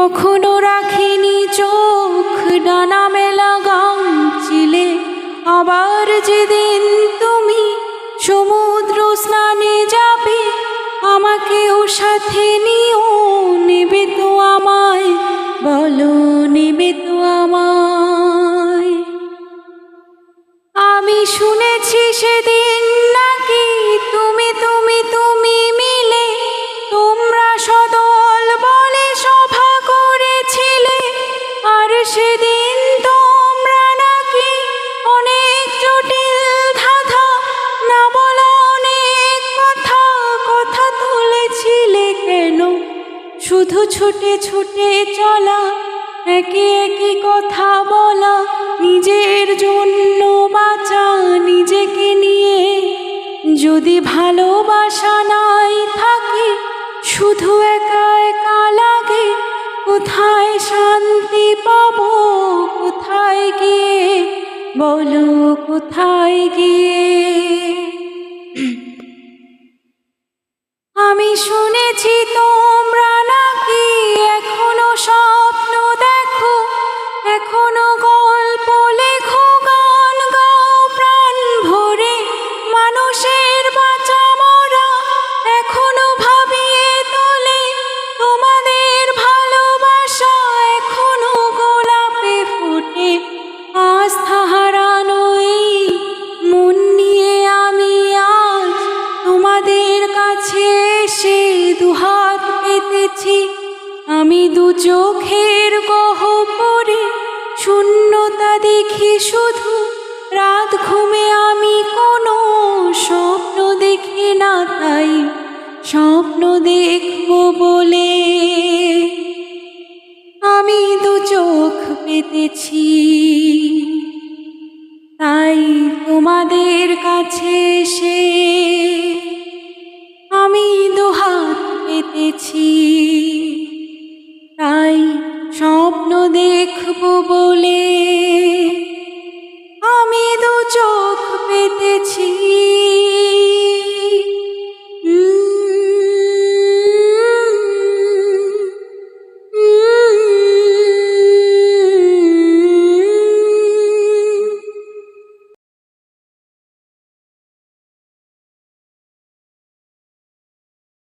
কখনো রাখিনি চোখ, ডানা মেলা চিলে। আবার যেদিন তুমি সমুদ্র স্নানে যাবে, আমাকেও সাথে নিও, নেবে তো আমায়, বলো নেবে তো আমায়। আমি শুনেছি সেদিন নাকি তুমি তুমি তুমি মিলে তোমরা সদল শুধু ছুটে ছুটে চলা, একে একই কথা বলা, নিজের জন্য বাঁচা, নিজেকে নিয়ে যদি ভালোবাসা নাই থাকে, শুধু একা একা লাগে, কোথায় শান্তি পাবো, কোথায় গিয়ে? বলো কোথায় গিয়ে? আমি শুনেছি তোমরা মানুষের বাঁচা মরা এখনও ভাবিয়ে তোলে। তোমাদের ভালোবাসা এখনও গোলাপে ফোটে। আস্থা হারানো এই মন নিয়ে আমি আজ তোমাদের কাছে এসে দুহাত পেতেছি। আমি দু চোখের গহ্বরে শূন্যতা দেখি শুধু। রাত ঘুমে আমি কোনো পেতেছি। তাই তোমাদের কাছে এসে আমি দুহাত পেতেছি। তাই স্বপ্ন দেখব বলে